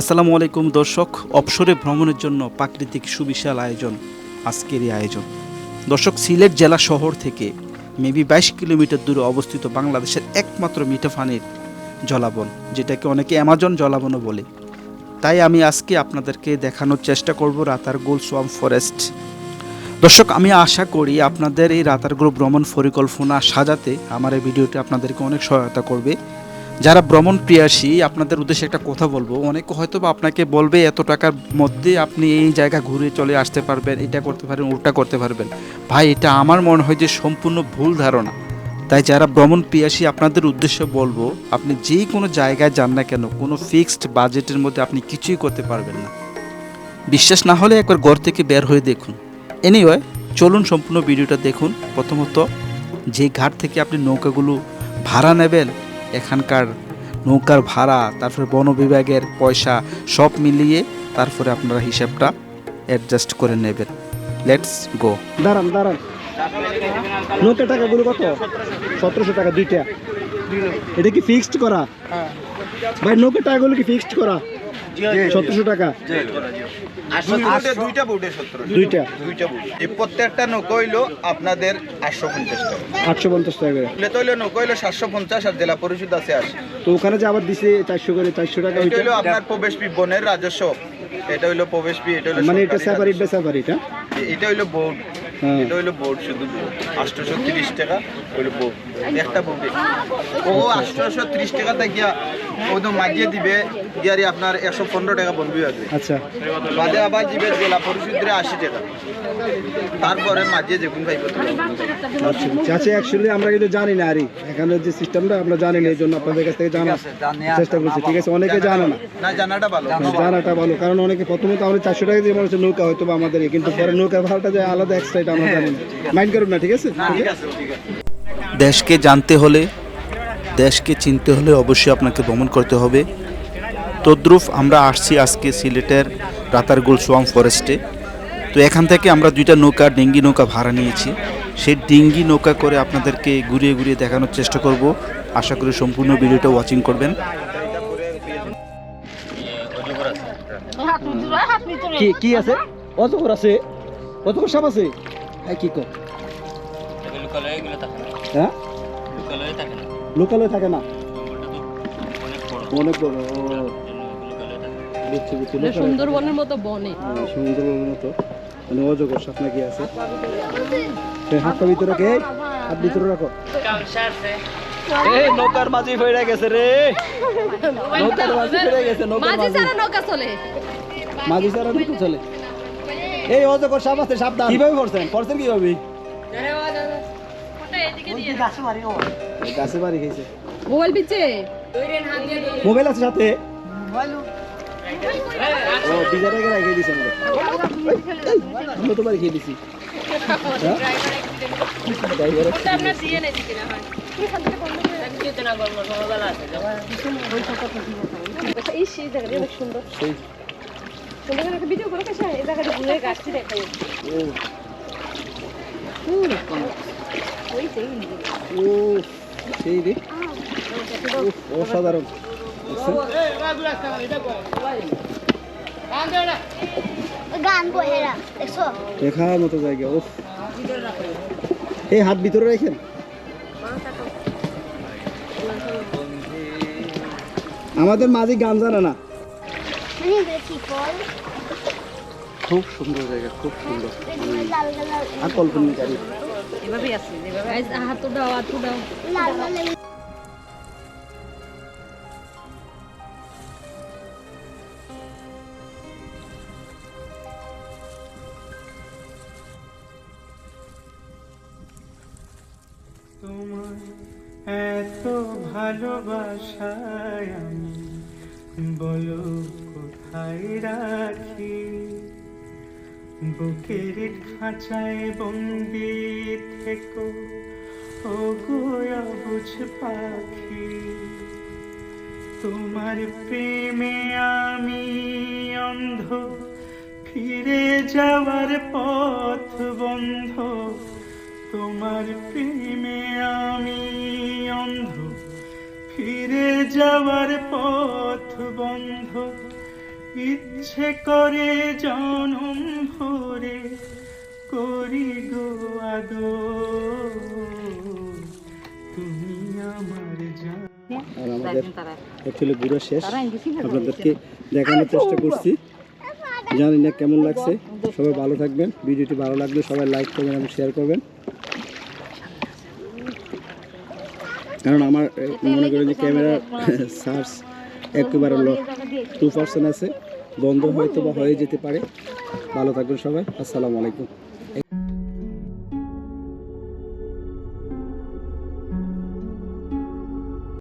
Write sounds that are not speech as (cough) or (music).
আসসালামু আলাইকুম দর্শক, অবসরে ভ্রমণের জন্য প্রাকৃতিক সুবিশাল আয়োজন আজকের এই আয়োজন। দর্শক, সিলেট জেলা শহর থেকে মেবি বাইশ কিলোমিটার দূরে অবস্থিত বাংলাদেশের একমাত্র মিঠাফানির জলাবন, যেটাকে অনেকে অ্যামাজন জলাবনও বলে। তাই আমি আজকে আপনাদেরকে দেখানোর চেষ্টা করব রাতার গোল সোয়াম ফরেস্ট। দর্শক, আমি আশা করি আপনাদের এই রাতার রাতারগুল ভ্রমণ পরিকল্পনা সাজাতে আমার এই ভিডিওটি আপনাদেরকে অনেক সহায়তা করবে। যারা ভ্রমণ প্রিয়াসী আপনাদের উদ্দেশ্যে একটা কথা বলব। অনেকে হয়তো বা আপনাকে বলবে, এত টাকার মধ্যে আপনি এই জায়গা ঘুরে চলে আসতে পারবেন, এটা করতে পারবেন ওটা করতে পারবেন। ভাই, এটা আমার মনে হয় যে সম্পূর্ণ ভুল ধারণা। তাই যারা ভ্রমণ প্রিয়াসী আপনাদের উদ্দেশ্যে বলব, আপনি যেই কোনো জায়গায় যান না কেন, কোনো ফিক্সড বাজেটের মধ্যে আপনি কিছুই করতে পারবেন না। বিশ্বাস না হলে একবার ঘর থেকে বের হয়ে দেখুন। এনিওয়ে চলুন সম্পূর্ণ ভিডিওটা দেখুন। প্রথমত, যে ঘাট থেকে আপনি নৌকাগুলো ভাড়া নেবেন এখানকার নৌকার ভাড়া তারপরে বন বিভাগের পয়সা সব মিলিয়ে তারপরে আপনারা হিসাবটা অ্যাডজাস্ট করে নেবেন। লেটস গো দাঁড়ান দাঁড়ান। নৌকা টাকাগুলো কত? সতেরোশো টাকা দুইটা। এটা কি ফিক্সড করা? ভাই নৌকা টাকাগুলো কি ফিক্সড করা? সতেরোশো টাকা। দুইটা বোটে সত্তর দুইটা। দুইটা বোট এই প্রত্যেকটা নৌকা হইল আপনাদের আটশো পঞ্চাশ টাকা। আটশো পঞ্চাশ টাকা করে। হইল নৌকা হইল সাতশো পঞ্চাশ আর জেলা পরিষদ আছে তো ওখানে যে আবার দিছে চারশো করে চারশো টাকা এটা হইল আপনার প্রবেশ ফি বনের রাজস্ব। এটা হইল প্রবেশ ফি এটা হইল মানে এটা স্যাপারিট বা স্যাপারিট হ্যাঁ এটা হইল বোর্ড হ্যাঁ। এটা হইল বোর্ড শুধু আটশোশো তিরিশ টাকা হইল বোর্ড একটা বোর্ডে ও আটশোশো তিরিশ টাকা থাকিয়া ও তো মাগিয়ে দিবে দিয়ারি আপনার একশো পনেরো টাকা আচ্ছা। বাদে আবার দিবে জেলা পরিষদের আশি টাকা। তারপরে মাঝে ভাই আচ্ছা আচ্ছা অ্যাকচুয়ালি আমরা কিন্তু জানি না আরই এখানে যে সিস্টেমটা আমরা জানি না এই জন্য আপনাদের কাছ থেকে জানার চেষ্টা করছি। ঠিক আছে অনেকে জানে না। না জানাটা ভালো। জানাটা ভালো। কারণ অনেকে প্রথমে তো আমরা চারশো টাকা দিয়ে মনে হচ্ছে নৌকা হয়তো বা আমাদের কিন্তু পরে নৌকা ভাড়াটা যে আলাদা এক্সট্রা আমরা জানি না। মাইন্ড করুন না ঠিক আছে ঠিক আছে। দেশকে জানতে হলে দেশকে চিনতে হলে অবশ্যই আপনাকে ভ্রমণ করতে হবে। তদ্রুপ আমরা আসছি আজকে সিলেটের রাতারগুল সোয়াম ফরেস্টে। তো এখান থেকে আমরা দুইটা নৌকা ডিঙ্গি নৌকা ভাড়া নিয়েছি। সেই ডিঙ্গি নৌকা করে আপনাদেরকে ঘুরিয়ে ঘুরিয়ে দেখানোর চেষ্টা করব। আশা করি সম্পূর্ণ ভিডিওটা ওয়াচিং করবেন। কি কি আছে? অজগর আছে? অজগর সাপ আছে? কি কো হ্যাঁ? লোকালয়ে থাকে না? অনেক বড় বুঝছি বুঝছি মানে সুন্দরবনের মতো বনে। সুন্দরবনের মতো। অজগর সাপ নাকি আছে? হাতটা ভিতরে কে হাত ভিতরে রাখো। নৌকার মাঝি ফেরে গেছে রে। নৌকার মাঝি ফেরে গেছে নৌকার মাঝি মাঝি। নৌকা চলে। মাঝি সারা নৌকা চলে? এই অজগর সাপ আছে সাবধান। কীভাবে পড়ছেন? পড়ছেন কীভাবে? গাছে বাড়ি খেয়েছে মোবাইল পিছে? মোবাইল আছে সাথে? ও। ডিজার রেখে দিছে আমরা তো বাড়ি খেয়ে দিছি। হ্যাঁ? সুন্দর ভিডিও করে এই জায়গাটা ঘুরে গাছটি দেখাই। ও সেই রে। অসাধারণ। দেখছ? দেখার মতো জায়গা ও এই হাত ভিতরে রাখেন। আমাদের মাঝে গান জানা না। খুব সুন্দর জায়গা খুব সুন্দর। আর কল্পনা জানি এভাবেই আছে এভাবে হাত দাও হাত লাল তোমার এত ভালোবাসায় আমি বলো কোথায় রাখি? বুকের খাঁচায় বন্দি থেকো। ও গোয়া বুঝ পাখি, তোমার প্রেমে আমি অন্ধ। ফিরে যাওয়ার পথ বন্ধ। তোমার প্রেমে আমি অন্ধ। ফিরে যাওয়ার পথ বন্ধ। ইচ্ছে করে জনম ভরে করি গো আদো তুমি আমার জান আর আমাদের অ্যাকচুয়ালি ঘুরে শেষ। আপনাদেরকে দেখানোর চেষ্টা করছি। জানি না কেমন লাগছে। সবাই ভালো থাকবেন। ভিডিওটি ভালো লাগলে সবাই লাইক করবেন এবং শেয়ার করবেন। কারণ আমার মনে করেন যে ক্যামেরা (laughs) সার্চ একেবারে লক টু পার্সেন্ট আছে। বন্ধ হয়তো বা হয়ে যেতে পারে। ভালো থাকবেন সবাই। আসসালামু আলাইকুম।